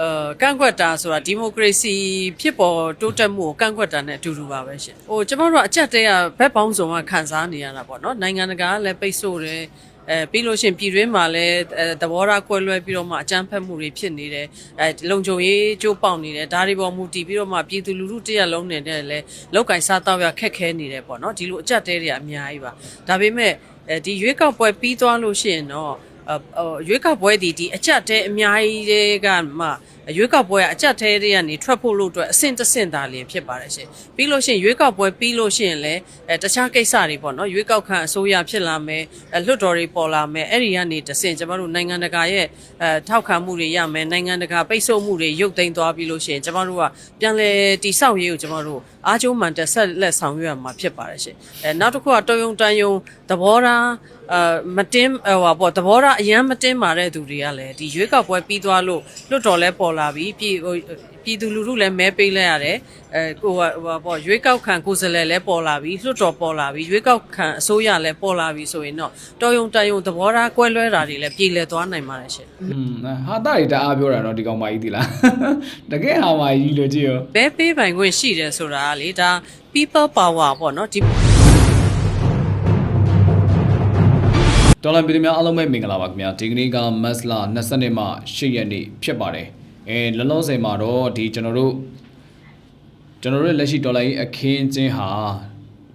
အဲကန့်ကွက်တာဆိုတာဒီမိုကရေစီဖြစ်ပေါ်တိုးတက်မှုကိုကန့်ကွက်တာနဲ့အတူတူပါပဲရှင်။ဟိုကျမတို့ကအကြက်တဲကဘက်ပေါင်းစုံကခံစားနေရတာပေါ့နော်။နိုင်ငံတကာကလည်းပိတ်ဆို့တယ်။အဲပြီးလို့ရှရင်ပြည်တွင်းမှာလည်းအဲသဘောထားကွဲလွဲပြီးတော့မှအကြမ်းဖက်မှုတွေဖြစ်နေတယ်။အဲလုံခြုံရေးကြိုးပေါက်နေတယ်။ဒါတွေပေါ်မူတည်ပြီးတော့မှပြည်သူလူထုတရက်လုံးနဲ့လည်းလောက်ကင်စားတော့ရခက်ခဲနေတယ်ပေါ့နော်။ဒီလိုအကြက်တဲတွေကအများကြီးပါ။ဒါပေမဲ့အဲဒီရွေးကောက်ပွဲပြီးသွားလို့ရှိရင်တော့အဟို ရွေးကောက်ပွဲဒီဒီအကြက်တဲအများကြီးတွေကမှ ရွေးကောက်ပွဲကအကြက်တဲတွေကနေထွက်ဖို့လို့အတွက်အဆင့်တစ်ဆင့်သာလျင်ဖြစ်ပါတယ်ရှင်ပြီးလို့ရှိရင်ရွေးကောက်ပွဲပြီးလို့ရှိရင်လည်းအဲတခြားကိစ္စတွေပေါ့နော်ရွေးကောက်ခံအစိုးရဖြစ်လာမယ်အဲလွှတ်တော်တွေပေါ်လာမယ်အဲ့ဒီကနေတစ်ဆင့်ကျမတို့နိုင်ငံတကာရဲ့အဲထောက်ခံမှုတွေရမယ်နိုင်ငံတကာပိတ်ဆို့မှုတွေရုပ်သိမ်းသွားပြီးလို့ရှိရင်ကျမတို့ကပြန်လဲတိဆောက်ရေးကိုကျမတို့အားကျိုးမှန်တက်ဆက်လက်ဆောင်ရွက်ရမှာဖြစ်ပါတယ်ရှင်အဲနောက်တစ်ခုကတော်ယုံတန်ယုံသဘောထားအာမတင်းဟိုပါပေါ့သဘောထားအရန်မတင်းမာတဲ့သူတွေကလည်းဒီရွေးကောက်ပွဲပြီးသွားလို့လွတ်တော်လဲပေါ်လာပြီပြည်ဟိုပြည်သူလူထုလည်းမဲပေးလိုက်ရတယ်အဲကိုဟိုပေါ့ရွေးကောက်ခံကိုယ်စားလှယ်လည်းပေါ်လာပြီလွှတ်တော်ပေါ်လာပြီရွေးကောက်ခံအစိုးရလည်းပေါ်လာပြီဆိုရင်တော့တော်ယုံတန်ယုံသဘောထားကွဲလွဲတာတွေလည်းပြည်လည်သွားနိုင်ပါတယ်ရှင်อืมဟာတာတွေတအားပြောတာတော့ဒီကောင်မကြီးဒီလားတကယ်ဟာမကြီးလို့ကြည့်ရောမဲပေးပိုင်ခွင့်ရှိတယ်ဆိုတာကလေဒါ people power ပေါ့နော်ဒီဒေါ်လာပြည်သူများအားလုံးပဲမင်္ဂလာပါခင်ဗျာဒီကနေ့ကမတ်လ20ရက်နေ့မှာ၈ရက်နေ့ဖြစ်ပါတယ် အဲလောလောဆယ်မှာတော့ဒီကျွန်တော်တို့ကျွန်တော်တို့လက်ရှိဒေါ်လာကြီးအခင်းကျင်းဟာ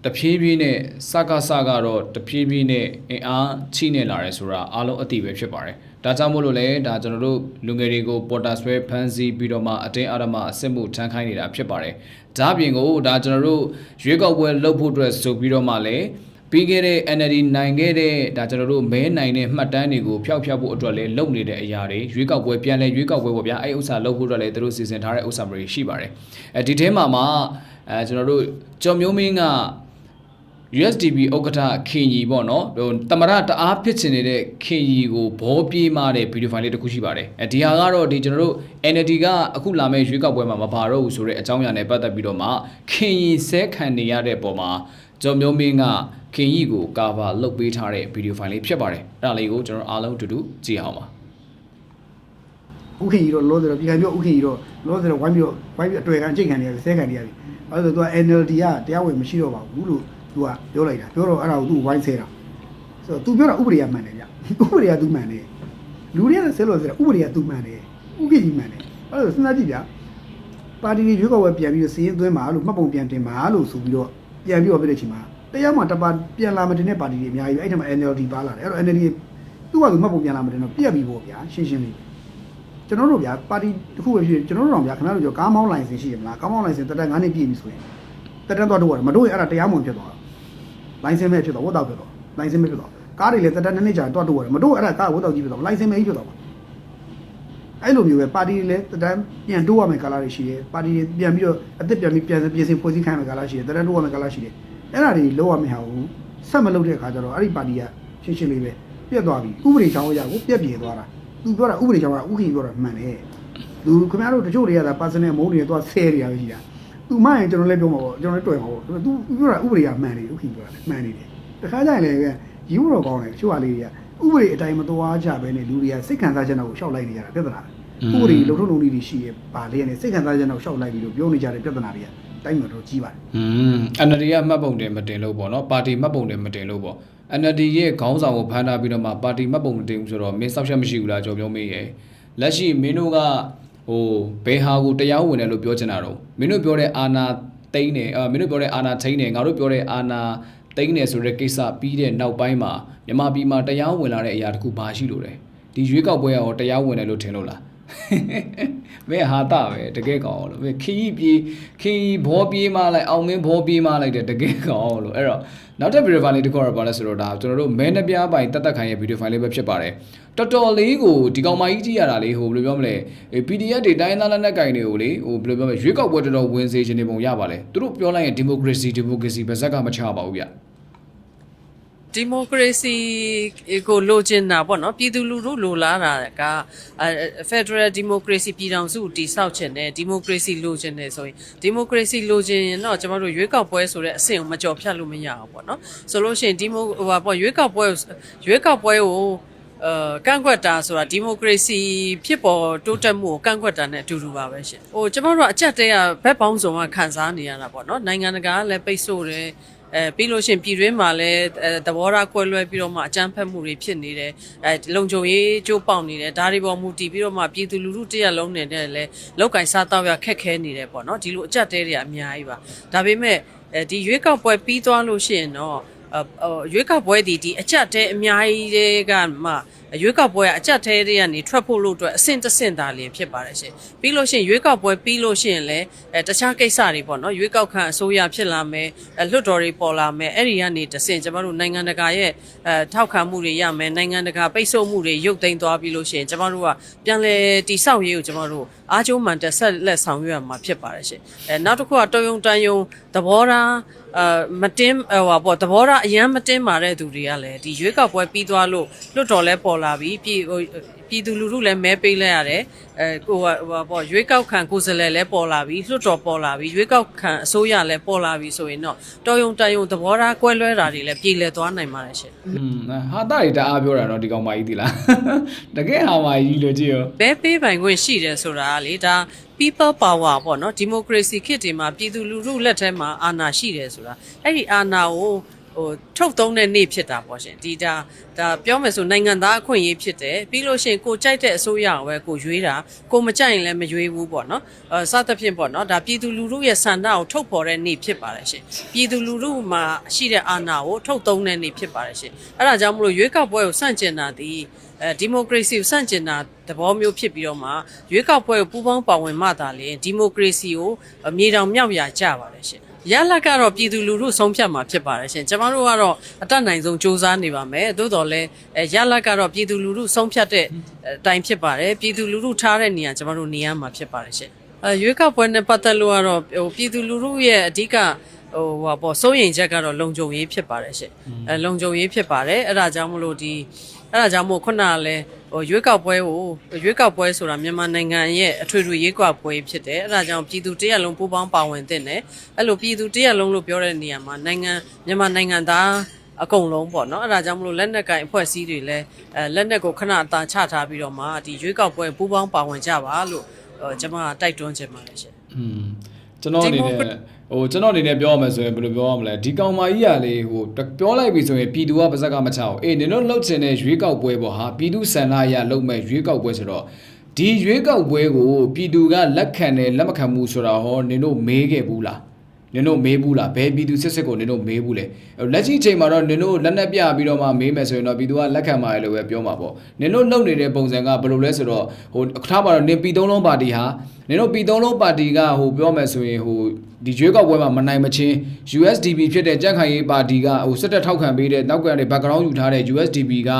တဖြည်းဖြည်းနဲ့စကားစကတော့တဖြည်းဖြည်းနဲ့အင်အားချိနေလာတယ်ဆိုတာအားလုံးအသိပဲဖြစ်ပါတယ်ဒါကြောင့်မို့လို့လဲဒါကျွန်တော်တို့လူငယ်တွေကိုပေါ်တာဆွဲဖမ်းဆီးပြီးတော့မှအတင်းအဓမ္မအစစ်မှုထမ်းခိုင်းနေတာဖြစ်ပါတယ်ဒါအပြင်ကိုဒါကျွန်တော်တို့ရွေးကောက်ပွဲလုပ်ဖို့အတွက်ဆိုပြီးတော့မှလည်း ပြီးခဲ့တဲ့ NLD နိုင်ခဲ့တဲ့ဒါကျွန်တော်တို့မဲနိုင်တဲ့မှတ်တမ်းတွေကိုဖျောက်ဖျောက်ဖို့အတွက်လည်းလုပ်နေတဲ့အရာတွေရွေးကောက်ပွဲပြန်လဲရွေးကောက်ပွဲပေါ့ဗျာအဲ့ဥစ္စာလုပ်ဖို့အတွက်လည်းသူတို့စီစဉ်ထားတဲ့ဥစ္စာမျိုးတွေရှိပါတယ်အဲဒီထဲမှာမှအဲကျွန်တော်တို့ကျော်မျိုးမင်းက USDP ဥက္ကဋ္ဌခင်ကြီးပေါ့နော်ဟိုတမရတအားဖြစ်ချင်နေတဲ့ခင်ကြီးကိုဘောပြေးမတဲ့ဗီဒီယိုဖိုင်လေးတစ်ခုရှိပါတယ်အဲဒီဟာကတော့ဒီကျွန်တော်တို့ NLD ကအခုလာမယ့်ရွေးကောက်ပွဲမှာမပါတော့ဘူးဆိုတဲ့အကြောင်းအရာနဲ့ပတ်သက်ပြီးတော့မှခင်ကြီးဆဲခံနေရတဲ့ပုံမှာ ကျွန်တော်မျိုးမင်းကခင်ကြီးကိုကာဗာလုပ်ပေးထားတဲ့ဗီဒီယိုဖိုင်လေးဖြစ်ပါတယ်အဲ့ဒါလေးကိုကျွန်တော်အားလုံးအတူတူကြည့်အောင်ပါဥခင်ကြီးတော့လောတယ်တော့ပြည်ခိုင်ပြောဥခင်ကြီးတော့လောတယ်တော့ဝိုင်းပြီးတော့ဝိုင်းပြီးအတွေ့ခံအကျင့်ခံနေရတယ်ဆဲခံနေရတယ်အဲ့ဒါဆိုသူက NLD ကတရားဝင်မရှိတော့ပါဘူးလို့သူကပြောလိုက်တာပြောတော့အဲ့ဒါကိုသူဝိုင်းဆဲတာဆိုတော့သူပြောတာဥပဒေကမှန်တယ်ဗျဥပဒေကသူမှန်တယ်လူတွေကလည်းဆဲလို့ဆဲတာဥပဒေကသူမှန်တယ်ဥခင်ကြီးမှန်တယ်အဲ့ဒါဆိုစဉ်းစားကြည့်ဗျပါတီတွေရွေးကောက်ပွဲပြန်ပြီးတော့စီရင်သွင်းပါလို့မှတ်ပုံပြန်တင်ပါလို့ဆိုပြီးတော့ ပြန်ပြီးတော့ပြတဲ့ချိန်မှာတရားမှတပါပြန်လာမတင်တဲ့ပါတီတွေအများကြီးပဲအဲ့ထက်မှာ NLD ပါလာတယ်အဲ့တော့ NLD သူ့ကသူမှတ်ပုံပြန်လာမတင်တော့ပြက်ပြီးပေါ့ဗျာရှင်းရှင်းလေးကျွန်တော်တို့ဗျာပါတီတစ်ခုပဲဖြစ်ကျွန်တော်တို့တော့ဗျာခင်ဗျားတို့ကြောကားမောင်းလိုင်စင်ရှိရမလားကားမောင်းလိုင်စင်တက်တက်9နှစ်ပြည့်ပြီဆိုရင်တက်တက်တော့တော့ရတယ်မတို့ရင်အဲ့ဒါတရားမဝင်ဖြစ်သွားတာလိုင်စင်မဲ့ဖြစ်သွားဝတ်တော့ဖြစ်သွားလိုင်စင်မဲ့ဖြစ်သွားကားတွေလည်းတက်တက်2နှစ်ကြာတော့တော့ရတယ်မတို့အဲ့ဒါကားဝတ်တော့ကြီးဖြစ်သွားလိုင်စင်မဲ့ကြီးဖြစ်သွားပါ အဲ့လိုမျိုးပဲပါတီတွေလည်းတက်တက်ပြန်တိုးရမယ်ကာလာတွေရှိတယ်ပါတီတွေပြန်ပြီးတော့အစ်စ်ပြန်ပြီးပြန်ပြင်ဆင်ဖွဲ့စည်းခိုင်းမယ်ကာလာရှိတယ်တက်တက်တိုးရမယ်ကာလာရှိတယ်အဲ့ဒါတွေလောက်ရမယ်ဟာကိုဆက်မလုပ်တဲ့အခါကျတော့အဲ့ဒီပါတီကရှင်းရှင်းလေးပဲပြက်သွားပြီဥပဒေချောင်းအရာကိုပြက်ပြေသွားတာသူပြောတာဥပဒေချောင်းကဥခင်ပြောတာမှန်တယ်သူခင်ဗျားတို့တချို့တွေကသာ personal မုန်းတွေတော့ဆဲနေရပဲရှိတာသူမှရင်ကျွန်တော်လည်းပြောမှာပေါ့ကျွန်တော်လည်းတွေ့မှာပေါ့သူပြောတာဥပဒေကမှန်တယ်ဥခင်ပြောတာမှန်နေတယ်တခါကျရင်လည်းယူတော့ကောင်းတယ်တချို့ဟာလေးတွေကဥပဒေအတိုင်းမသွားကြပဲနဲ့လူတွေကစိတ်ခံစားချက်တော့ရှောက်လိုက်နေကြတာပြဿနာ ဥပဒေလုံထုံးလုံနည်းတွေရှိရပါလေနဲ့စိတ်ခံစားချက်တော့ရှောက်လိုက်ပြီးတော့ပြောနေကြတဲ့ပြဿနာတွေကတိုင်းမှာတော့ကြီးပါတယ်อืม NLD ကမှတ်ပုံတင်မတင်လို့ပေါ့နော်ပါတီမှတ်ပုံတင်မတင်လို့ပေါ့ NLD ရဲ့ခေါင်းဆောင်ကိုဖမ်းထားပြီးတော့မှပါတီမှတ်ပုံမတင်ဘူးဆိုတော့မင်းစောက်ချက်မရှိဘူးလားကြော်ပြောမေးရယ်လက်ရှိမင်းတို့ကဟိုဘယ်ဟာကိုတရားဝင်တယ်လို့ပြောချင်တာတော့မင်းတို့ပြောတဲ့အာနာတိန်းတယ်အာမင်းတို့ပြောတဲ့အာနာထိန်းတယ်ငါတို့ပြောတဲ့အာနာတိန်းတယ်ဆိုတဲ့ကိစ္စပြီးတဲ့နောက်ပိုင်းမှာမြန်မာပြည်မှာတရားဝင်လာတဲ့အရာတခုဘာရှိလို့လဲဒီရွေးကောက်ပွဲရောတရားဝင်တယ်လို့ထင်လို့လား မင်းဟာတာပဲတကယ်ကောင်းလို့မင်းခီးပြေးခီးဘောပြေးမလိုက်အောင်မင်းဘောပြေးမလိုက်တယ်တကယ်ကောင်းလို့အဲ့တော့နောက်တစ်ဗီဒီယိုဖိုင်လေးတစ်ခုကတော့ပါလဲဆိုတော့ဒါကျွန်တော်တို့မဲနှပြားပိုင်တက်တက်ခိုင်ရဲ့ဗီဒီယိုဖိုင်လေးပဲဖြစ်ပါတယ်တော်တော်လေးကိုဒီကောင်မကြီးကြည့်ရတာလေဟိုဘယ်လိုပြောမလဲအေး PDF တွေတိုင်းသားလက်နက်ကင်တွေကိုလေဟိုဘယ်လိုပြောမလဲရွေးကောက်ပွဲတော်တော်ဝင်စေခြင်းနေပုံရပါလေသူတို့ပြောလိုက်ရင်ဒီမိုကရေစီဒီမိုကရေစီဗဇက်ကမချပါဘူးဗျ ဒီမိုကရေစီကိုလိုချင်တာပေါ့နော်ပြည်သူလူထုလိုလားတာကဖက်ဒရယ်ဒီမိုကရေစီပြည်ထောင်စုတည်ဆောက်ချင်တယ်ဒီမိုကရေစီလိုချင်တယ်ဆိုရင်ဒီမိုကရေစီလိုချင်ရင်တော့ကျမတို့ရွေးကောက်ပွဲဆိုတဲ့အဆင့်ကိုမကြော်ဖြတ်လို့မရအောင်ပေါ့နော်ဆိုလို့ရှိရင်ဒီမိုဟိုပါပေါ့ရွေးကောက်ပွဲရွေးကောက်ပွဲကို အဲကန့်ကွက်တာဆိုတာဒီမိုကရေစီဖြစ်ပေါ်တိုးတက်မှုကိုကန့်ကွက်တာနဲ့အတူတူပါပဲရှင်။ဟိုကျမတို့ကအကြက်တဲကဘက်ပေါင်းစုံကခံစားနေရတာပေါ့နော်။နိုင်ငံတကာကလည်းပိတ်ဆို့တယ်။အဲပြီးလို့ရှရင်ပြည်တွင်းမှာလည်းအဲသဘောထားကွဲလွဲပြီးတော့မှအကြမ်းဖက်မှုတွေဖြစ်နေတယ်။အဲလုံခြုံရေးကြိုးပေါက်နေတယ်။ဒါတွေပေါ်မူတည်ပြီးတော့မှပြည်သူလူထုတရက်လုံးနဲ့လည်းလောက်ကင်စားတော့ရခက်ခဲနေတယ်ပေါ့နော်။ဒီလိုအကြက်တဲတွေကအများကြီးပါ။ဒါပေမဲ့အဲဒီရွေးကောက်ပွဲပြီးသွားလို့ရှိရင်တော့အဟို ရွေးကောက်ပွဲဒီဒီအကြက်တဲအများကြီးတွေကမှ ရွေးကောက်ပွဲကအကြက်တဲတွေကနေထွက်ဖို့လို့အတွက်အဆင့်တစ်ဆင့်သာလျင်ဖြစ်ပါတယ်ရှင်ပြီးလို့ရှိရင်ရွေးကောက်ပွဲပြီးလို့ရှိရင်လည်းအဲတခြားကိစ္စတွေပေါ့နော်ရွေးကောက်ခံအစိုးရဖြစ်လာမယ်အဲလွှတ်တော်တွေပေါ်လာမယ်အဲ့ဒီကနေတစ်ဆင့်ကျမတို့နိုင်ငံတကာရဲ့အဲထောက်ခံမှုတွေရမယ်နိုင်ငံတကာပိတ်ဆို့မှုတွေရုပ်သိမ်းသွားပြီးလို့ရှိရင်ကျမတို့ကပြန်လဲတိဆောက်ရေးကိုကျမတို့အားကျိုးမှန်တက်ဆက်လက်ဆောင်ရွက်ရမှာဖြစ်ပါတယ်ရှင်အဲနောက်တစ်ခုကတော်ယုံတန်ယုံသဘောထားအာမတင်းဟိုပါပေါ့သဘောထားအရန်မတင်းမာတဲ့သူတွေကလည်းဒီရွေးကောက်ပွဲပြီးသွားလို့လွတ်တော်လဲပေါ်လာပြီပြည်ဟိုပြည်သူလူထုလည်းမဲပေးလိုက်ရတယ်အဲကိုဟိုပေါ့ရွေးကောက်ခံကိုယ်စားလှယ်လည်းပေါ်လာပြီလွှတ်တော်ပေါ်လာပြီရွေးကောက်ခံအစိုးရလည်းပေါ်လာပြီဆိုရင်တော့တော်ယုံတန်ယုံသဘောထားကွဲလွဲတာတွေလည်းပြည်လည်သွားနိုင်ပါတယ်ရှင်อืมဟာတာတွေတအားပြောတာတော့ဒီကောင်မကြီးဒီလားတကယ်ဟာမကြီးလို့ကြည့်ရောမဲပေးပိုင်ခွင့်ရှိတယ်ဆိုတာကလေဒါ people power ပေါ့နော်ဒီမိုကရေစီခေတ်တွေမှာပြည်သူလူထုလက်ထဲမှာအာဏာရှိတယ်ဆိုတာအဲ့ဒီအာဏာကို ဟိုထုတ်သုံးတဲ့နေ့ဖြစ်တာပေါ့ရှင်ဒီဒါဒါပြောမယ်ဆိုနိုင်ငံသားအခွင့်အရေးဖြစ်တယ်ပြီးလို့ရှိရင်ကိုကြိုက်တဲ့အစိုးရကိုပဲကိုရွေးတာကိုမကြိုက်ရင်လည်းမရွေးဘူးပေါ့နော်အဲစသဖြင့်ပေါ့နော်ဒါပြည်သူလူထုရဲ့ဆန္ဒကိုထုတ်ဖော်တဲ့နေ့ဖြစ်ပါတယ်ရှင်ပြည်သူလူထုမှာရှိတဲ့အာဏာကိုထုတ်သုံးတဲ့နေ့ဖြစ်ပါတယ်ရှင်အဲ့ဒါကြောင့်မလို့ရွေးကောက်ပွဲကိုစန့်ကျင်တာဒီအဲဒီမိုကရေစီကိုစန့်ကျင်တာသဘောမျိုးဖြစ်ပြီးတော့မှရွေးကောက်ပွဲကိုပူးပေါင်းပါဝင်မှသာလေဒီမိုကရေစီကိုမြေတောင်မြောက်ရာကြပါတယ်ရှင် ရလကတော့ပြည်သူလူထုဆုံးဖြတ်မှာဖြစ်ပါတယ်ရှင်ကျွန်တော်တို့ကတော့အတက်နိုင်ဆုံးစ조사နေပါမယ်သို့တော်လည်းအဲရလကတော့ပြည်သူလူထုဆုံးဖြတ်တဲ့အတိုင်းဖြစ်ပါတယ်ပြည်သူလူထုထားတဲ့နေရာကျွန်တော်တို့နေရာမှာဖြစ်ပါတယ်ရှင်အဲရွေးကောက်ပွဲနဲ့ပတ်သက်လို့ကတော့ဟိုပြည်သူလူထုရဲ့အဓိကဟိုဟာပေါ့စိုးရိမ်ချက်ကတော့လုံခြုံရေးဖြစ်ပါတယ်ရှင့်အဲလုံခြုံရေးဖြစ်ပါတယ်အဲ့ဒါကြောင့်မလို့ဒီ အဲ့ဒါကြောင့်မို့ခုနကလဲဟိုရွေးကောက်ပွဲကိုရွေးကောက်ပွဲဆိုတာမြန်မာနိုင်ငံရဲ့အထွေထွေရွေးကောက်ပွဲဖြစ်တယ်အဲ့ဒါကြောင့်ပြည်သူတရက်လုံးပူးပေါင်းပါဝင်တဲ့တယ်အဲ့လိုပြည်သူတရက်လုံးလို့ပြောတဲ့နေရာမှာနိုင်ငံမြန်မာနိုင်ငံသားအကုန်လုံးပေါ့နော်အဲ့ဒါကြောင့်မလို့လက်နက်ကင်အဖွဲ့အစည်းတွေလည်းအဲလက်နက်ကိုခဏအသာချထားပြီးတော့မှဒီရွေးကောက်ပွဲပူးပေါင်းပါဝင်ကြပါလို့ဟိုကျွန်မကတိုက်တွန်းချင်ပါတယ်ရှင့်อืม ကျွန်တော်အနေနဲ့ဟိုကျွန်တော်အနေနဲ့ပြောရမယ်ဆိုရင်ဘယ်လိုပြောရမလဲဒီကောင်မကြီးကလေဟိုပြောလိုက်ပြီဆိုရင်ပြည်သူကပါဇက်ကမချအောင်အေးနင်တို့လှုပ်ချင်တဲ့ရွေးကောက်ပွဲပေါ့ဟာပြည်သူစန္ဒအရလှုပ်မဲ့ရွေးကောက်ပွဲဆိုတော့ဒီရွေးကောက်ပွဲကိုပြည်သူကလက်ခံတယ်လက်မခံဘူးဆိုတာဟောနင်တို့မေးခဲ့ဘူးလား နင်တို့မေးဘူးလားဘယ်ပြည်သူစစ်စစ်ကိုနင်တို့မေးဘူးလဲလက်ရှိချိန်မှာတော့နင်တို့လက်နက်ပြပြီးတော့မှမေးမယ်ဆိုရင်တော့ပြည်သူကလက်ခံပါတယ်လို့ပဲပြောမှာပေါ့နင်တို့လှုပ်နေတဲ့ပုံစံကဘယ်လိုလဲဆိုတော့ဟိုအခါမှာတော့နင်ပြည်သုံးလုံးပါတီဟာနင်တို့ပြည်သုံးလုံးပါတီကဟိုပြောမယ်ဆိုရင်ဟို ဒီရွေးကောက်ပွဲမှာမနိုင်မချင်း USDP ဖြစ်တဲ့ကြန့်ခိုင်ရေးပါတီကဟိုစစ်တပ်ထောက်ခံပေးတဲ့နောက်ကနေ background ယူထားတဲ့ USDP က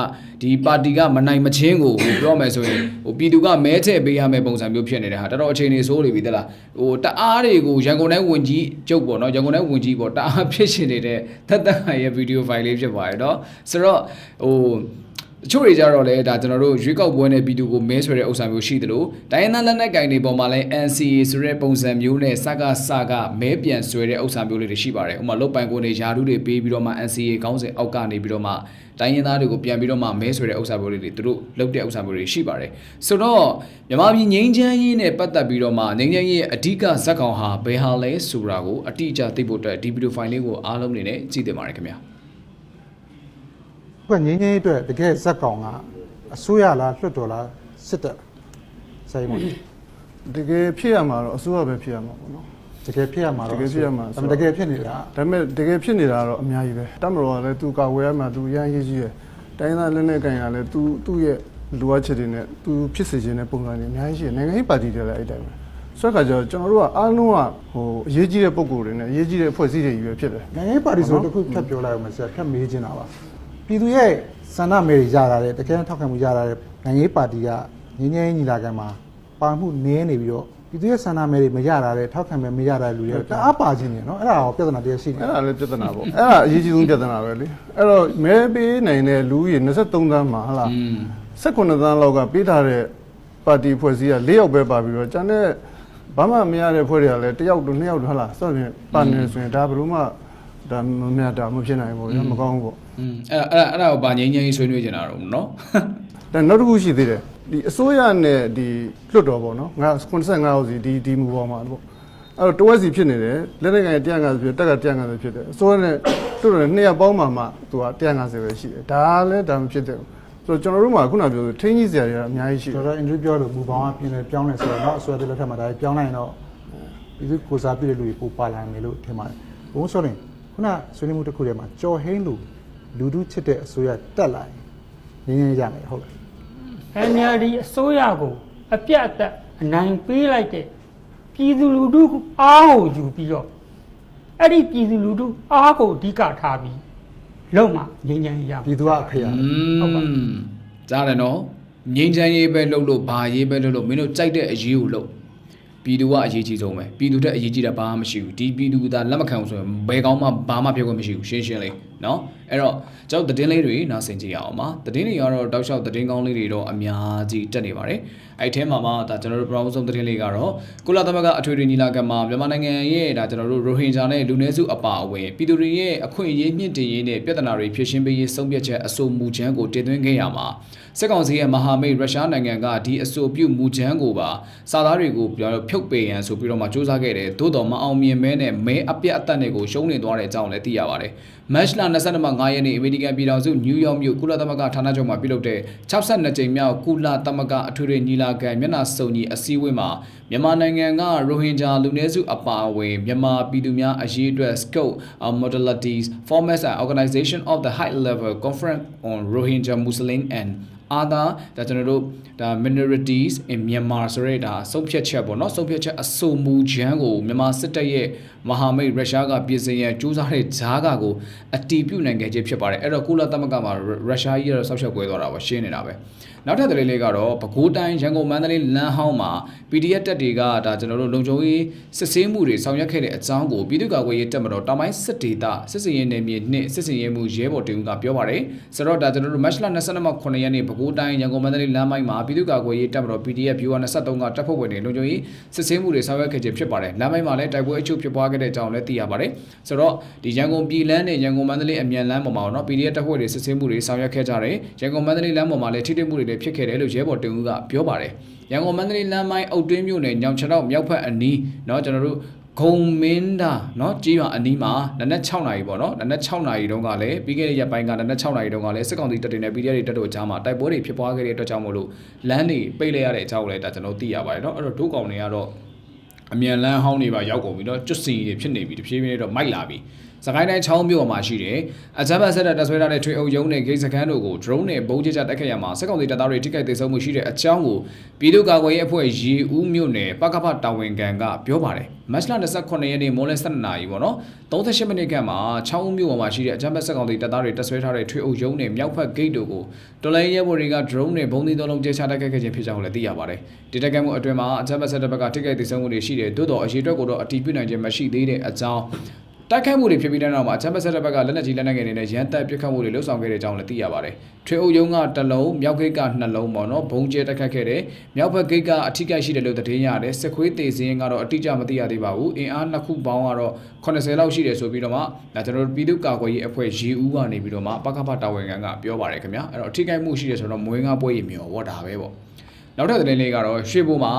ဒီပါတီကမနိုင်မချင်းကိုဟိုပြောမယ်ဆိုရင်ဟိုပြည်သူကမဲထည့်ပေးရမယ့်ပုံစံမျိုးဖြစ်နေတဲ့ဟာတော်တော်အခြေအနေဆိုးနေပြီသလားဟိုတအားတွေကိုရန်ကုန်တိုင်းဝင်ကြီးကျုပ်ပေါ့နော်ရန်ကုန်တိုင်းဝင်ကြီးပေါ့တအားဖြစ်ရှင်နေတဲ့သက်သက်ရဲ့ဗီဒီယိုဖိုင်လေးဖြစ်ပါတယ်เนาะဆိုတော့ဟို တချို့တွေကြတော့လေဒါကျွန်တော်တို့ရွေးကောက်ပွဲနဲ့ပြည်သူကိုမဲဆွဲတဲ့ဥစ္စာမျိုးရှိသလိုတိုင်းရင်းသားလက်နက်ကိုင်တွေပေါ်မှာလည်း NCA ဆိုတဲ့ပုံစံမျိုးနဲ့စကားစကားမဲပြန်ဆွဲတဲ့ဥစ္စာမျိုးလေးတွေရှိပါတယ်ဥပမာလုတ်ပိုင်ကိုနေယာတုတွေပေးပြီးတော့မှ NCA ကောင်းစဉ်အောက်ကနေပြီးတော့မှတိုင်းရင်းသားတွေကိုပြန်ပြီးတော့မှမဲဆွဲတဲ့ဥစ္စာမျိုးလေးတွေသူတို့လုတ်တဲ့ဥစ္စာမျိုးတွေရှိပါတယ်ဆိုတော့မြန်မာပြည်ငြိမ်းချမ်းရေးနဲ့ပတ်သက်ပြီးတော့မှငြိမ်းချမ်းရေးရဲ့အဓိကဇက်ကောင်ဟာဘယ်ဟာလဲဆိုတာကိုအတိအကျသိဖို့အတွက်ဒီဗီဒီယိုဖိုင်လေးကိုအားလုံးနေနဲ့ကြည့်တင်ပါတယ်ခင်ဗျာ ခုကငင်းငင်းအတွက်တကယ်ဇက်ကောင်ကအစိုးရလားလွှတ်တော်လားစစ်တပ်ဆိုင်မတကယ်ဖြစ်ရမှာတော့အစိုးရပဲဖြစ်ရမှာပေါ့နော်တကယ်ဖြစ်ရမှာတော့တကယ်ဖြစ်ရမှာဒါပေမဲ့တကယ်ဖြစ်နေတာဒါပေမဲ့တကယ်ဖြစ်နေတာကတော့အများကြီးပဲတမတော်ကလည်းသူကာဝယ်ရမှာသူရမ်းရေးကြီးတယ်တိုင်းသားလက်နဲ့ကန်ရလည်းသူသူ့ရဲ့လိုအပ်ချက်တွေနဲ့သူဖြစ်စေခြင်းတဲ့ပုံစံတွေအများကြီးရှိတယ်နိုင်ငံရေးပါတီတွေလည်းအဲ့တိုင်းပဲဆိုတော့ခါကျတော့ကျွန်တော်တို့ကအားလုံးကဟိုအရေးကြီးတဲ့ပုံကိုယ်တွေနဲ့အရေးကြီးတဲ့အဖွဲ့အစည်းတွေကြီးပဲဖြစ်တယ်နိုင်ငံရေးပါတီဆိုတစ်ခုဖြတ်ပြောလိုက်အောင်မဆက်ဖြတ်မေးချင်တာပါ ပြည်သူရဲ့ဆန္ဒမဲတွေရတာတဲ့တကယ်ထောက်ခံမှုရတာတဲ့နိုင်ငံရေးပါတီကငင်းငင်းညီလာခံမှာပါမှုနည်းနေပြီးတော့ပြည်သူရဲ့ဆန္ဒမဲတွေမရတာတဲ့ထောက်ခံမဲမရတာလူတွေတအားပါခြင်းနေနော်အဲ့ဒါတော့ပြဿနာတရားရှိတယ်အဲ့ဒါလည်းပြဿနာပေါ့အဲ့ဒါအရေးကြီးဆုံးပြဿနာပဲလေအဲ့တော့မဲပေးနိုင်တဲ့လူကြီး23သန်းမှာဟလားอืม18သန်းလောက်ကပေးထားတဲ့ပါတီဖွဲ့စည်းက၄ယောက်ပဲပါပြီးတော့ကျန်တဲ့ဘာမှမရတဲ့ဖွဲ့တွေကလည်းတစ်ယောက်တို့နှစ်ယောက်တို့ဟလားဆိုတော့ပါနေဆိုရင်ဒါဘယ်လို့မှ ဒါမမြတ်တာမဖြစ်နိုင်ဘူးဗျာမကောင်းဘူးပေါ့ อืมအဲ့ဒါအဲ့ဒါအဲ့ဒါကိုဗာငိမ့်ငိမ့်ဆွေးနွေးကြတာတော့เนาะ ဒါနောက်တစ်ခုရှိသေးတယ်ဒီအစိုးရနဲ့ဒီလွတ်တော်ပေါ့နော်ငါ85ရောက်စီဒီဒီမူပေါ်မှာပေါ့အဲ့တော့တဝက်စီဖြစ်နေတယ်လက်လက်ကန်150ဖြစ်တက်က150ဖြစ်တယ်အစိုးရနဲ့လွတ်တော်နဲ့နှစ်ရက်ပေါင်းမှမှသူက150ပဲရှိတယ်ဒါလည်းဒါမဖြစ်တယ်ဆိုတော့ကျွန်တော်တို့မှာခုနပြောထိန်းကြီးစရာတွေကအများကြီးရှိတယ် ဆိုတော့ interview ပြောလို့မူပေါင်းကပြင်လဲပြောင်းလဲဆိုတော့เนาะအစွဲတဲ့လက်ထက်မှာဒါပြောင်းလိုက်ရင်တော့ဒီလိုကိုစားပြည့်တဲ့လူတွေပိုပါလာမယ်လို့ထင်ပါတယ်ဘုံဆိုရင် ခုနဆွေးနွေးမှုတစ်ခုထဲမှာကြော်ဟင်းလူလူတို့ချစ်တဲ့အစိုးရတက်လာရင်ငင်းငင်းရမယ်ဟုတ်လား NLD အစိုးရကိုအပြတ်အသက်အနိုင်ပေးလိုက်တဲ့ပြည်သူလူထုအားကိုယူပြီးတော့အဲ့ဒီပြည်သူလူထုအားကိုအဓိကထားပြီးလုံမှငြိမ်းချမ်းရေးရမှာပြည်သူကအခရာอืมကြားတယ်နော်ငိမ့်ချမ်းရေးပဲလှုပ်လို့ဘာရေးပဲလှုပ်လို့မင်းတို့ကြိုက်တဲ့အရေးကိုလှုပ် ပြည်သူကအရေးကြီးဆုံးပဲပြည်သူတက်အရေးကြီးတာဘာမှမရှိဘူးဒီပြည်သူကလက်မခံဘူးဆိုရင်ဘယ်ကောင်းမှဘာမှပြောခွင့်မရှိဘူးရှင်းရှင်းလေး နော်အဲ့တော့ကျွန်တော်သတင်းလေးတွေနားဆင်ကြရအောင်ပါသတင်းတွေကတော့တောက်လျှောက်သတင်းကောင်းလေးတွေတော့အများကြီးတက်နေပါတယ်အဲ့ထဲမှာမှဒါကျွန်တော်တို့ပထမဆုံးသတင်းလေးကတော့ကုလသမဂ္ဂအထွေထွေညီလာခံမှာမြန်မာနိုင်ငံရဲ့ဒါကျွန်တော်တို့ရိုဟင်ဂျာနဲ့လူနည်းစုအပါအဝင်ပြည်သူတွေရဲ့အခွင့်အရေးမြင့်တင်ရေးနဲ့ပြဿနာတွေဖြေရှင်းပေးရေးဆုံးဖြတ်ချက်အဆိုမူချမ်းကိုတင်သွင်းခဲ့ရမှာစစ်ကောင်စီရဲ့မဟာမိတ်ရုရှားနိုင်ငံကဒီအဆိုပြုမူချမ်းကိုပါစာသားတွေကိုပြောဖြုတ်ပေးရန်ဆိုပြီးတော့မှစ조사ခဲ့တယ်သို့တော်မအောင်မြင်မဲနဲ့မဲအပြတ်အသက်တွေကိုရှုံးနေသွားတဲ့အကြောင်းလည်းသိရပါတယ်မတ်လ22မှ9ရက်နေ့အမေရိကန်ပြည်ထောင်စုနယူးယောက်မြို့ကုလသမဂ္ဂဌာနချုပ်မှာပြုလုပ်တဲ့62ကြိမ်မြောက်ကုလသမဂ္ဂအထွေထွေညီလာခံမျက်နှာစုံညီအစည်းအဝေးမှာမြန်မာနိုင်ငံကရိုဟင်ဂျာလူနည်းစုအပါအဝင်မြန်မာပြည်သူများအရေးအတွက် scope uh, modalities formats and organization of the high level conference on Rohingya Muslim and other ဒါကျွန်တော်တို့ဒါ minorities in Myanmar ဆိုရဲဒါဆုံးဖြတ်ချက်ပေါ့နော်ဆုံးဖြတ်ချက်အဆိုမူချမ်းကိုမြန်မာစစ်တပ်ရဲ့ မဟာမိတ်ရုရှားကပြည်စင်ရန်စူးစမ်းတဲ့ဂျားကကိုအတီးပြုတ်နိုင်ခဲ့ခြင်းဖြစ်ပါတယ်အဲ့တော့ကုလသမဂ္ဂမှာရုရှားကြီးကတော့ဆောက်ရှောက်ပွဲသွားတာပါရှင်းနေတာပဲနောက်ထပ်သတင်းလေးကတော့ပဲခူးတိုင်းရန်ကုန်မန္တလေးလမ်းဟောင်းမှာ PDF တက်တွေကဒါကျွန်တော်တို့လုံခြုံရေးစစ်ဆေးမှုတွေဆောင်ရွက်ခဲ့တဲ့အကြောင်းကိုပြည်သူ့ကာကွယ်ရေးတပ်မတော်တောင်ပိုင်းစစ်ဒေသစစ်စင်ရေးနယ်မြေနှင့်စစ်စင်ရေးမှုရဲဘော်တင်ဦးကပြောပါတယ်ဆိုတော့ဒါကျွန်တော်တို့မတ်လ22မှ9ရက်နေ့ပဲခူးတိုင်းရန်ကုန်မန္တလေးလမ်းပိုင်းမှာပြည်သူ့ကာကွယ်ရေးတပ်မတော် PDF viewer 23ကတပ်ဖွဲ့ဝင်တွေလုံခြုံရေးစစ်ဆေးမှုတွေဆောင်ရွက်ခဲ့ခြင်းဖြစ်ပါတယ်လမ်းပိုင်းမှာလည်းတိုက်ပွဲအချို့ဖြစ်ပွားခဲ့တဲ့အကြောင်းလည်းသိရပါတယ်ဆိုတော့ဒီရန်ကုန်ပြည်လမ်းနဲ့ရန်ကုန်မန္တလေးအမြန်လမ်းပေါ်မှာတော့ PDF တပ်ဖွဲ့တွေစစ်ဆေးမှုတွေဆောင်ရွက်ခဲ့ကြတယ်ရန်ကုန်မန္တလေးလမ်းပေါ်မှာလည်းထိတွေ့မှုတွေလည်းဖြစ်ခဲ့တယ်လို့ရဲဘော်တင်ဦးကပြောပါတယ်ရန်ကုန်မန္တလေးလမ်းပိုင်းအုတ်တွင်းမြို့နယ်ညောင်ချောက်မြောက်ဖက်အနီးเนาะကျွန်တော်တို့ဂုံမင်းတာเนาะကြီးရွာအနီးမှာနနက်6နာရီပေါ့เนาะနနက်6နာရီတုန်းကလည်းပြီးခဲ့တဲ့ရက်ပိုင်းကနနက်6နာရီတုန်းကလည်းစစ်ကောင်စီတပ်တွေနဲ့ PDF တွေတပ်တို့ကြားမှာတိုက်ပွဲတွေဖြစ်ပွားခဲ့တဲ့အတွက်ကြောင့်မို့လို့လမ်းတွေပိတ်လိုက်ရတဲ့အကြောင်းကိုလည်းဒါကျွန်တော်သိရပါတယ်เนาะအဲ့တော့ဒုကောင်တွေကတော့ အမြန်လန်းဟောင်းတွေပါရောက်ကုန်ပြီတော့ကျွတ်စီတွေဖြစ်နေပြီတဖြည်းဖြည်းတော့မိုက်လာပြီ စကိုင်းတိုင်းချောင်းမြို့ပေါ်မှာရှိတယ်အကြမ်းဖက်ဆက်တဲ့တပ်ဆွဲထားတဲ့ထွေအုပ်ရုံးနဲ့ဂိတ်စခန်းတို့ကို drone နဲ့ဘုံးကျကျတိုက်ခတ်ရမှာစစ်ကောင်စီတပ်သားတွေထိခိုက်ဒေဆုံးမှုရှိတဲ့အကြောင်းကိုပြည်သူ့ကာကွယ်ရေးအဖွဲ့ရေဦးမြို့နယ်ပကဖတာဝန်ခံကပြောပါတယ်မတ်လ28ရက်နေ့မိုးလယ်12နာရီပေါ့နော်38မိနစ်ခန့်မှာချောင်းမြို့ပေါ်မှာရှိတဲ့အကြမ်းဖက်စစ်ကောင်စီတပ်သားတွေတပ်ဆွဲထားတဲ့ထွေအုပ်ရုံးနဲ့မြောက်ဖက်ဂိတ်တို့ကိုတော်လိုင်းရဲဘော်တွေက drone နဲ့ဘုံးသီးသုံးလုံးကျချတိုက်ခတ်ခဲ့ခြင်းဖြစ်ကြောင်းလည်းသိရပါတယ်ဒီတိုက်ခိုက်မှုအတွင်းမှာအကြမ်းဖက်စစ်တပ်ဘက်ကထိခိုက်ဒေဆုံးမှုတွေရှိတယ်သို့တော်အရေးအတွက်ကိုတော့အတီးပြုနိုင်ခြင်းမရှိသေးတဲ့အကြောင်း တိုက်ခိုက်မှုတွေဖြစ်ပြီးတဲ့နောက်မှာအချမ်းပတ်ဆက်တဲ့ဘက်ကလက်နက်ကြီးလက်နက်ငယ်တွေနဲ့ရန်တပ်ပစ်ခတ်မှုတွေလှုပ်ဆောင်ခဲ့တဲ့အကြောင်းလည်းသိရပါတယ်။ထွေအုပ်ယုံကတစ်လုံးမြောက်ဂိတ်ကနှစ်လုံးပေါ့နော်ဘုံကျဲတိုက်ခတ်ခဲ့တယ်။မြောက်ဘက်ဂိတ်ကအထိကိရှိတယ်လို့သတင်းရတယ်။စစ်ခွေးတေစင်းကတော့အတိအကျမသိရသေးပါဘူး။အင်အားနှစ်ခုပေါင်းကတော့80လောက်ရှိတယ်ဆိုပြီးတော့မှဒါကျွန်တော်တို့ပြည်သူ့ကာကွယ်ရေးအဖွဲ့ရေဦးကနေပြီးတော့မှပကဖတာဝန်ခံကပြောပါတယ်ခင်ဗျာ။အဲ့တော့အထိကိမှုရှိတယ်ဆိုတော့မွေးငါပွဲရီမြော်ဝတ်တာပဲပေါ့။ နောက်ထပ်သတင်းလေးကတော့ရွှေဘိုမှာ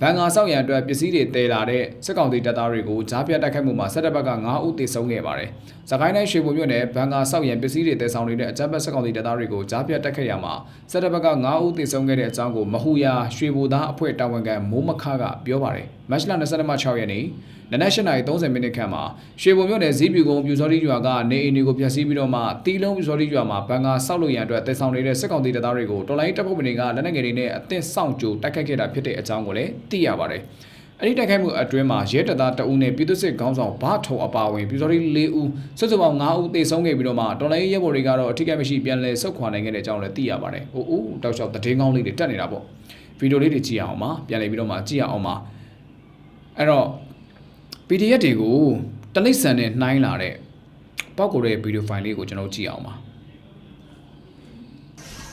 ဘန်ကာဆောက်ရန်အတွက်ပစ္စည်းတွေတည်လာတဲ့စစ်ကောင်စီတပ်သားတွေကိုကြားပြတ်တိုက်ခိုက်မှုမှာစစ်တပ်ဘက်က9ဦးသေဆုံးခဲ့ပါတယ်။စကိုင်းတိုင်းရွှေဘိုမြို့နယ်ဘန်ကာဆောက်ရန်ပစ္စည်းတွေတည်ဆောင်နေတဲ့အကြမ်းဖက်စစ်ကောင်စီတပ်သားတွေကိုကြားပြတ်တိုက်ခိုက်ရမှာစစ်တပ်ဘက်က9ဦးသေဆုံးခဲ့တဲ့အကြောင်းကိုမဟူယာရွှေဘိုသားအဖွဲ့တာဝန်ခံမိုးမခကပြောပါတယ်။မတ်လ22ရက်နေ့ နနက်၈နာရီ30မိနစ်ခန့်မှာရွှေဘုံမြို့နယ်ဇီးပြူကုန်းပြူစောတိရွာကနေအိမ်တွေကိုဖျက်ဆီးပြီးတော့မှတီလုံးပြူစောတိရွာမှာဘန်ကာဆောက်လို့ရန်အတွက်တည်ဆောင်နေတဲ့စစ်ကောင်စီတပ်သားတွေကိုတော်လိုင်းတပ်ဖွဲ့ဝင်တွေကလက်နက်ငယ်တွေနဲ့အသင့်ဆောင်ကြိုတိုက်ခိုက်ခဲ့တာဖြစ်တဲ့အကြောင်းကိုလည်းသိရပါတယ်။အဲ့ဒီတိုက်ခိုက်မှုအတွင်းမှာရဲတပ်သားတအုပ်နဲ့ပြည်သူ့စစ်ခေါင်းဆောင်ဘာထုံအပါအဝင်ပြူစောတိ၄ဦးစုစုပေါင်း9ဦးသေဆုံးခဲ့ပြီးတော့မှတော်လိုင်းရဲဘော်တွေကတော့အထိကိမရှိပြန်လည်ဆုတ်ခွာနိုင်ခဲ့တဲ့အကြောင်းလည်းသိရပါတယ်။အိုးအိုးတောက်လျှောက်သတင်းကောင်းလေးတွေတက်နေတာပေါ့။ဗီဒီယိုလေးတွေကြည့်ရအောင်ပါ။ပြန်လည်ပြီးတော့မှကြည့်ရအောင်ပါ။အဲ့တော့ PDF တွေကိုတလိမ့်ဆန်နဲ့နှိုင်းလာတဲ့ပောက်ကိုတဲ့ဗီဒီယိုဖိုင်လေးကိုကျွန်တော်ကြည့်အောင်ပါ။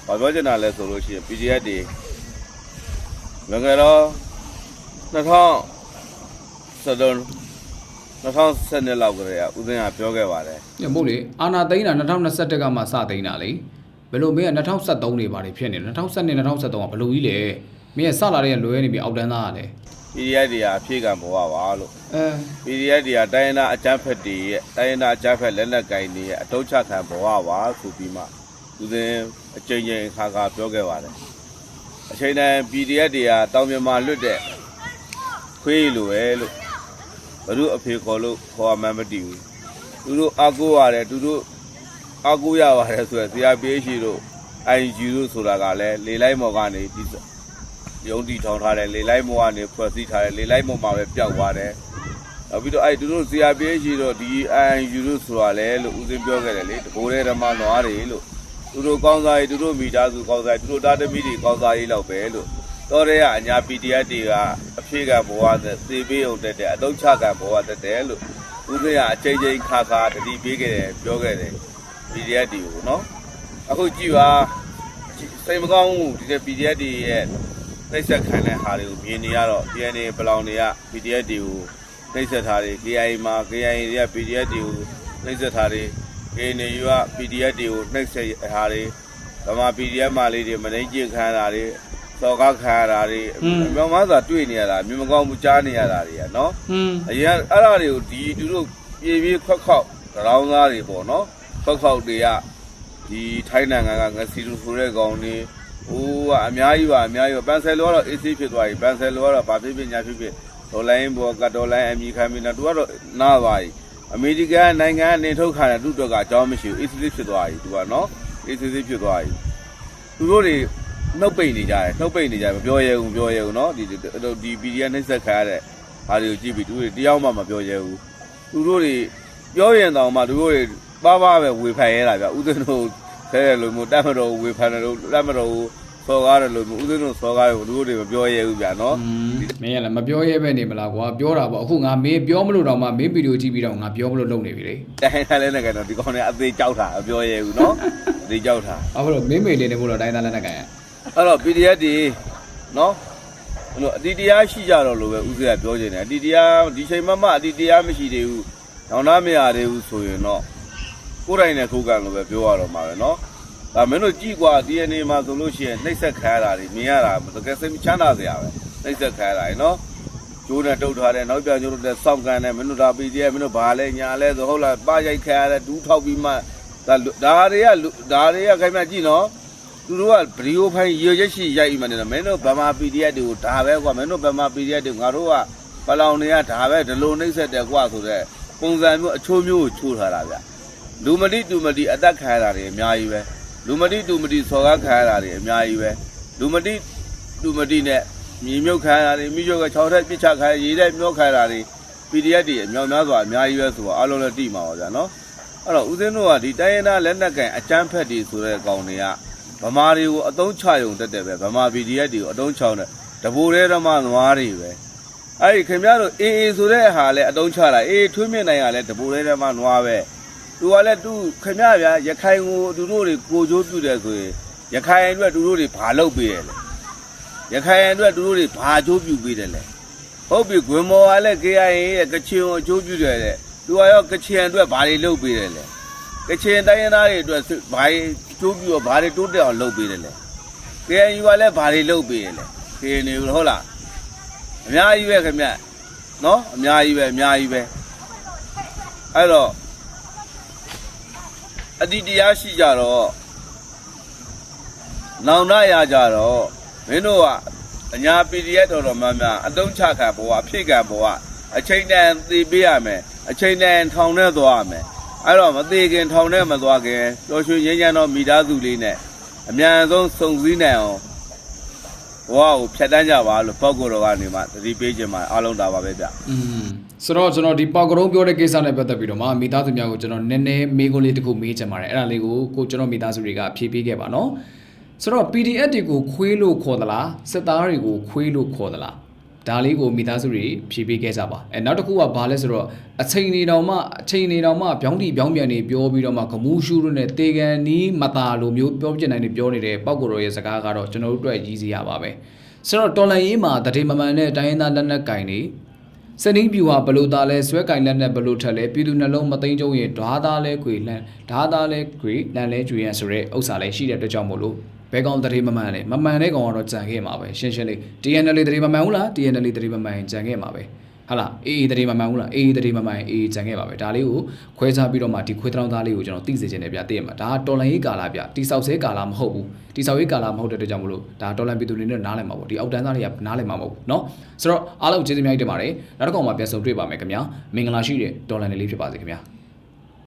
ဘာပြောချင်တာလဲဆိုလို့ရှိရင် PDF တွေငငယ်တော့2013 2012လောက်ကလေးကဦးသိန်းကပြောခဲ့ပါတယ်။ညမဟုတ်လေအာနာသိန်းတာ2021ကမှစသိန်းတာလေဘယ်လိုမင်းက2023နေပါလေဖြစ်နေတယ်2012 2023ကဘယ်လိုကြီးလဲမင်းကစလာတဲ့ကလွဲနေပြီအောက်တန်းသားကလည်း PDF တွေကအဖြေကံဘဝပါလို့အဲ PDF တွေကတိုင်းရင်းသားအကြမ်းဖက်တွေရဲ့တိုင်းရင်းသားအကြမ်းဖက်လက်နက်ကင်တွေရဲ့အတုံးချခံဘဝပါဆိုပြီးမှသူစဉ်အကြိမ်ကြိမ်ခါခါပြောခဲ့ပါတယ်အချိန်တိုင်း PDF တွေကတောင်မြန်မာလွတ်တဲ့ခွေးလိုပဲလို့ဘလို့အဖေခေါ်လို့ခေါ်မှမတည်ဘူးသူတို့အကူရတယ်သူတို့အကူရပါတယ်ဆိုရယ်ဆရာပြေးရှိတို့ ING တို့ဆိုတာကလည်းလေလိုက်မော်ကနေဒီ ရုံးတီထောင်ထားတယ်လေလိုက်မော်ကနေဖွဲ့စည်းထားတယ်လေလိုက်မော်မှာပဲပျောက်သွားတယ်နောက်ပြီးတော့အဲ့သူတို့ဇာပြေးရှိတော့ဒီ INU လို့ဆိုတာလေလို့ဦးစင်းပြောခဲ့တယ်လေတကိုယ်တဲ့ဓမ္မနွားတွေလို့သူတို့ကောင်းစားရေးသူတို့မိသားစုကောင်းစားရေးသူတို့တာသမီတွေကောင်းစားရေးလောက်ပဲလို့တော်ရဲကအညာ PDF တွေကအဖြေကဘဝနဲ့သေပေးအောင်တက်တဲ့အတုံးချကဘဝတက်တယ်လို့ဦးစင်းကအချိန်ချင်းခါခါတတိပေးခဲ့တယ်ပြောခဲ့တယ် PDF တွေကိုနော်အခုကြည့်ပါစိတ်မကောင်းဘူးဒီ PDF တွေရဲ့ နှိပ်စက်ခံတဲ့ဟာတွေကိုမြင်နေရတော့ DNA ဘလောင်တွေက PDF တွေကိုနှိပ်စက်ထားတယ် KIA မှာ KIA တွေက PDF တွေကိုနှိပ်စက်ထားတယ် KNU က PDF တွေကိုနှိပ်စက်ထားတယ်ဗမာ PDF မှာလေးတွေမနှိမ့်ကျင်ခံရတာတွေစော်ကားခံရတာတွေမြောင်မသာတွေ့နေရတာမြင်မကောင်းဘူးကြားနေရတာတွေကနော်ဟွန်းအရင်ကအဲ့ဒါတွေကိုဒီသူတို့ပြေးပြေးခွက်ခွက်တောင်းသားတွေပေါ့နော်ခွက်ခွက်တွေကဒီထိုင်းနိုင်ငံကငစီလူဆိုတဲ့ကောင်တွေ ဟိုကအများကြီးပါအများကြီးပါပန်ဆယ်လောကတော့ AC ဖြစ်သွားပြီပန်ဆယ်လောကတော့ဗာဖြစ်ဖြစ်ညာဖြစ်ဖြစ်ဒေါ်လိုင်းဘောကဒေါ်လိုင်းအမိခံပြီးတော့သူကတော့နားပါပြီအမေရိကန်နိုင်ငံကနေထုတ်ခံတဲ့သူတို့ကအကြောင်းမရှိဘူး AC ဖြစ်သွားပြီသူကနော် AC ဖြစ်သွားပြီသူတို့တွေနှုတ်ပိတ်နေကြတယ်နှုတ်ပိတ်နေကြတယ်မပြောရဲဘူးမပြောရဲဘူးနော်ဒီဒီ PDF နှိပ်စက်ခါရတဲ့ဟာတွေကိုကြည့်ပြီးသူတွေတရားမှမပြောရဲဘူးသူတို့တွေပြောရင်တောင်မှသူတို့တွေပါပါပဲဝေဖန်ရဲတာဗျဥဒင်းတို့ ဆဲတယ်လို့မျိုးတတ်မတော်ဝေဖန်တယ်လို့တတ်မတော်စော်ကားတယ်လို့မျိုးဥဒင်းတို့စော်ကားတယ်သူတို့တွေမပြောရဲဘူးဗျနော်မင်းကလည်းမပြောရဲပဲနေမလားကွာပြောတာပေါ့အခုငါမင်းပြောမလို့တော့မှမင်းဗီဒီယိုကြည့်ပြီးတော့ငါပြောမလို့လုပ်နေပြီလေတိုင်းတိုင်းလည်းနဲ့ကတော့ဒီကောင်တွေအသေးကြောက်တာမပြောရဲဘူးနော်အသေးကြောက်တာအခုတော့မင်းမေလေးနေမို့တော့တိုင်းသားလက်နဲ့ကန်ရအဲ့တော့ PDF တွေနော်အဲ့လိုအတီတရားရှိကြတော့လို့ပဲဥစ္စာပြောနေတယ်အတီတရားဒီချိန်မှမှအတီတရားမရှိသေးဘူး။နောင်နာမရသေးဘူးဆိုရင်တော့ ကိုယ်တိုင်နဲ့ခုခံလို့ပဲပြောရတော့မှာပဲနော်။ဒါမင်းတို့ကြည့်กว่า DNA မှာဆိုလို့ရှိရင်နှိပ်စက်ခံရတာတွေမြင်ရတာတကယ်စိတ်မချမ်းသာစရာပဲနှိပ်စက်ခံရတာနော်။ကျိုးနဲ့တုတ်ထားတယ်နောက်ပြန်ကျိုးတို့နဲ့စောင့်ကန်တယ်မင်းတို့ဒါ PDF မင်းတို့ဘာလဲညာလဲဆိုဟုတ်လားပါရိုက်ခံရတယ်ဒူးထောက်ပြီးမှဒါဒါတွေကဒါတွေကခိုင်းမှကြည့်နော်။ သူတို့ကဗီဒီယိုဖိုင်ရွရက်ရှိရိုက်မှနေတယ်မင်းတို့ဗမာ PDF တွေကိုဒါပဲကွာမင်းတို့ဗမာ PDF တွေငါတို့ကပလောင်တွေကဒါပဲဒီလိုနှိမ့်ဆက်တယ်ကွာဆိုတော့ပုံစံမျိုးအချိုးမျိုးကိုချိုးထားတာဗျ လူမတိတူမတိအသက်ခံရတာတွေအများကြီးပဲလူမတိတူမတိစော်ကားခံရတာတွေအများကြီးပဲလူမတိတူမတိနဲ့မြေမြုပ်ခံရတာတွေမိချုပ်က6ထက်ပြစ်ချခံရရေးတဲ့မျောခံရတာတွေ PDF တွေအများများစွာအများကြီးပဲဆိုတော့အားလုံးလည်းတိမှာပါဗျာနော်အဲ့တော့ဦးစင်းတို့ကဒီတိုင်းရင်းသားလက်နက်ကန်အကြမ်းဖက်တွေဆိုတဲ့ကောင်တွေကဗမာတွေကိုအတုံးချယုံတက်တယ်ပဲဗမာ PDF တွေကိုအတုံးချောင်းတယ်တဘိုးရဲဓမ္မနွားတွေပဲအဲ့ဒီခင်ဗျားတို့အေးအေးဆိုတဲ့ဟာလဲအတုံးချတာအေးထွေးမြင့်နိုင်ကလည်းတဘိုးရဲဓမ္မနွားပဲ သူကလည်းသူခင်ဗျားဗျာရခိုင်ကိုသူတို့တွေကိုကြိုးပြုတယ်ဆိုရင်ရခိုင်အတွက်သူတို့တွေဘာလုပ်ပေးတယ်လဲရခိုင်အတွက်သူတို့တွေဘာကြိုးပြုပေးတယ်လဲဟုတ်ပြီဂွင်မော်ကလည်း KIA ရဲ့ကချင်ကိုအကျိုးပြုတယ်တဲ့သူကရောကချင်အတွက်ဘာတွေလုပ်ပေးတယ်လဲကချင်တိုင်းရင်းသားတွေအတွက်ဘာတွေကျိုးပြီးတော့ဘာတွေတိုးတက်အောင်လုပ်ပေးတယ်လဲ KNU ကလည်းဘာတွေလုပ်ပေးရလဲ KNU ဟုတ်လားအများကြီးပဲခင်ဗျနော်အများကြီးပဲအများကြီးပဲအဲ့တော့ အတ္တိတရားရှိကြတော့နောင်နာရကြတော့မင်းတို့ကအညာ PDF တော်တော်များများအတုံးချခံဘဝအဖြစ်ခံဘဝအချိန်တန်သိပေးရမယ်အချိန်တန်ထောင်ထဲသွားရမယ်အဲ့တော့မသေးခင်ထောင်ထဲမသွားခင်ပျော်ရွှင်ငြိမ်းချမ်းသောမိသားစုလေးနဲ့အမြန်ဆုံးစုံစည်းနိုင်အောင်ဘဝကိုဖြတ်တန်းကြပါလို့ပောက်ကိုတော်ကနေမှသတိပေးခြင်းမှာအားလုံးဒါပါပဲဗျอืม ဆိုတော့ကျွန်တော်ဒီပေါကရုံးပြောတဲ့ကိစ္စနဲ့ပတ်သက်ပြီးတော့မှမိသားစုများကိုကျွန်တော်နည်းနည်းမေးခွန်းလေးတစ်ခုမေးချင်ပါတယ်အဲ့ဒါလေးကိုကိုကျွန်တော်မိသားစုတွေကဖြေပေးခဲ့ပါနော်ဆိုတော့ PDF တွေကိုခွေးလို့ခေါ်သလားစစ်သားတွေကိုခွေးလို့ခေါ်သလားဒါလေးကိုမိသားစုတွေဖြေပေးခဲ့ကြပါအဲနောက်တစ်ခုကဘာလဲဆိုတော့အချိန်နေတောင်မှအချိန်နေတောင်မှပြောင်းတီပြောင်းပြန်နေပြောပြီးတော့မှဂမူးရှူးလို့နဲ့တေကန်နီးမတာလိုမျိုးပြောပြနိုင်နေပြောနေတဲ့ပောက်ကိုရောရဲ့စကားကတော့ကျွန်တော်တို့အတွက်ရည်စည်ရပါပဲဆိုတော့တော်လန်ရေးမှာတတိမမှန်တဲ့တိုင်းရင်းသားလက်နက်ကင်တွေ စနင်းပြူဟာဘလို့သားလဲဆွဲကင်လက်နဲ့ဘလို့ထက်လဲပြည်သူနှလုံးမသိမ်းကြုံရင်ဓာသားလဲခွေလန်ဓာသားလဲခွေလန်လဲကျွေရန်ဆိုတဲ့ဥစ္စာလဲရှိတဲ့အတွက်ကြောင့်မို့လို့ဘဲကောင်တရေမမှန်လဲမမှန်တဲ့ကောင်ကတော့ကြံခဲ့မှာပဲရှင်းရှင်းလေး TNL တရေမမှန်ဘူးလား TNL တရေမမှန်ရင်ကြံခဲ့မှာပဲ ဟာလားအေးအေးတရေမမှန်ဘူးလားအေးအေးတရေမမှန်ရင်အေးကြံခဲ့ပါပဲဒါလေးကိုခွဲခြားပြီးတော့မှဒီခွေးတောင်းသားလေးကိုကျွန်တော်သိစေချင်တယ်ဗျသိရမှာဒါကတော်လန်ရေးကာလာဗျတိဆောက်ဆဲကာလာမဟုတ်ဘူးတိဆောက်ရေးကာလာမဟုတ်တဲ့အတွက်ကြောင့်မို့လို့ဒါတော်လန်ပြည်သူတွေနဲ့နားလည်မှာပေါ့ဒီအောက်တန်းသားတွေကနားလည်မှာမဟုတ်ဘူးเนาะဆိုတော့အားလုံးကျေးဇူးများကြီးတင်ပါတယ်နောက်တစ်ခေါက်မှာပြန်ဆုံတွေ့ပါမယ်ခင်ဗျာမင်္ဂလာရှိတဲ့တော်လန်လေးလေးဖြစ်ပါစေခင်ဗျာ